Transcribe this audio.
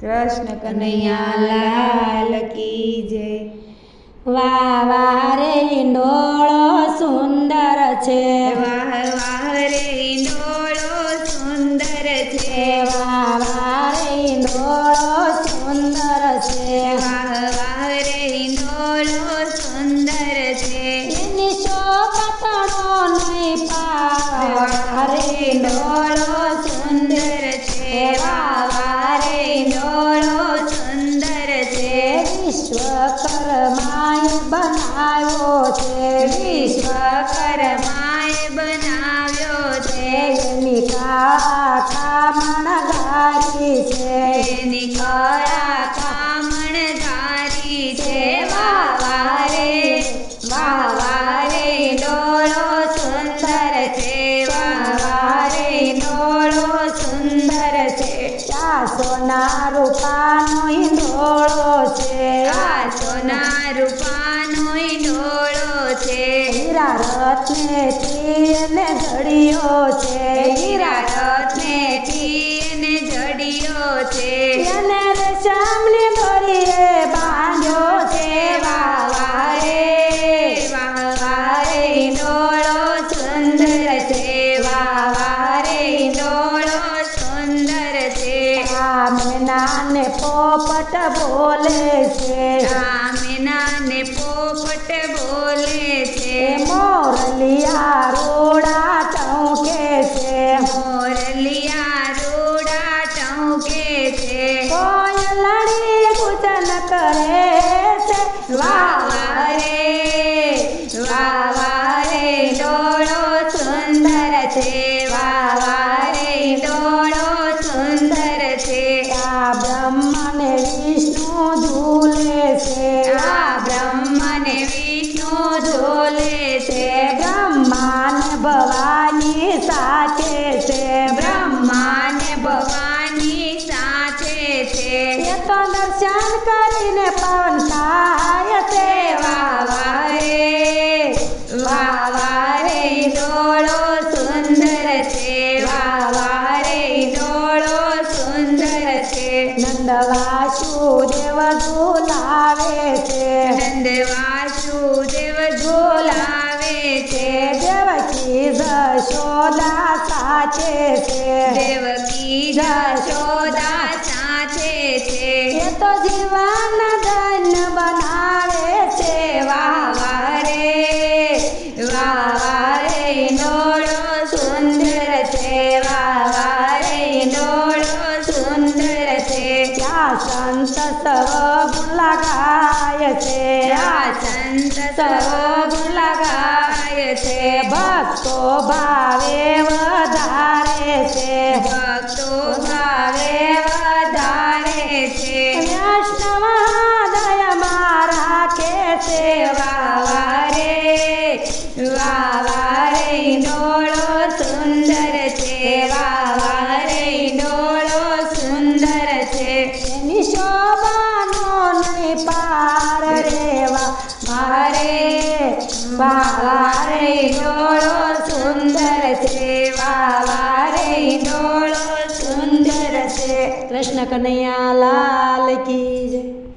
કૃષ્ણ કનૈયા લાલ કી જય. વાહ વાહ રે ઈંડોળો સુંદર છે. વાહ વાહ રે ઈંડોળો સુંદર છે. વાહ વાહ રે ઈંડોળો સુંદર છે. વાહ વાહ રે ઈંડોળો સુંદર છે. એની શોકતણો નહીં પાર રે ઈંડોળો સુંદર છે. વાહ બનાવ્યો છે. વિશ્વકર્માએ બનાવ્યો છે. એની કાળા કામણગારી છે. એની કળા કામણધારી છે. વાવારે વાવારે ડોળો સુંદર છે. વાવારે ડોળો સુંદર છે. ચા સોના રૂપાનો છે. હીરા રત્ને તીને જડિયો છે. હીરા રત્ને ટીને જડિયો છે. એને રેશમની દોરીએ બાંધ્યો છે. વાહ વાહ રે વાહ વાહ રે ડોળો સુંદર છે. વાહ વાહ રે ડોળો સુંદર છે. આ મેનાને પોપટ બોલે છે. ભવાની સાથે છે. બ્રહ્માને ભવાની સાથે છે. એ તો દર્શન કરીને પવન વાસુદેવ ઝુલાવે છે. નંદ વાસુદેવ ઝોલાવે છે. દેવકી જશોદા સાચે છે. દેવકી જશોદા સાચે છે. એ તો જીવન ધન બનાવે છે. વાહ વાહ રે. વાહ સંત સવ લગાય છે આ સંત સર્વ લગાય છે ભક્તો ભાવે વધારે છે ભક્તો ભાવે વધારે છે વૈષ્ણવ દયમાં રાખે છે વાહ વાહ રે વાહ શોભાનો નહીં પાર રેવા. મારે વાહ રે ડોળો સુંદર છે વાહ રે ડોળો સુંદર છે કૃષ્ણ કનૈયા લાલ કી જય.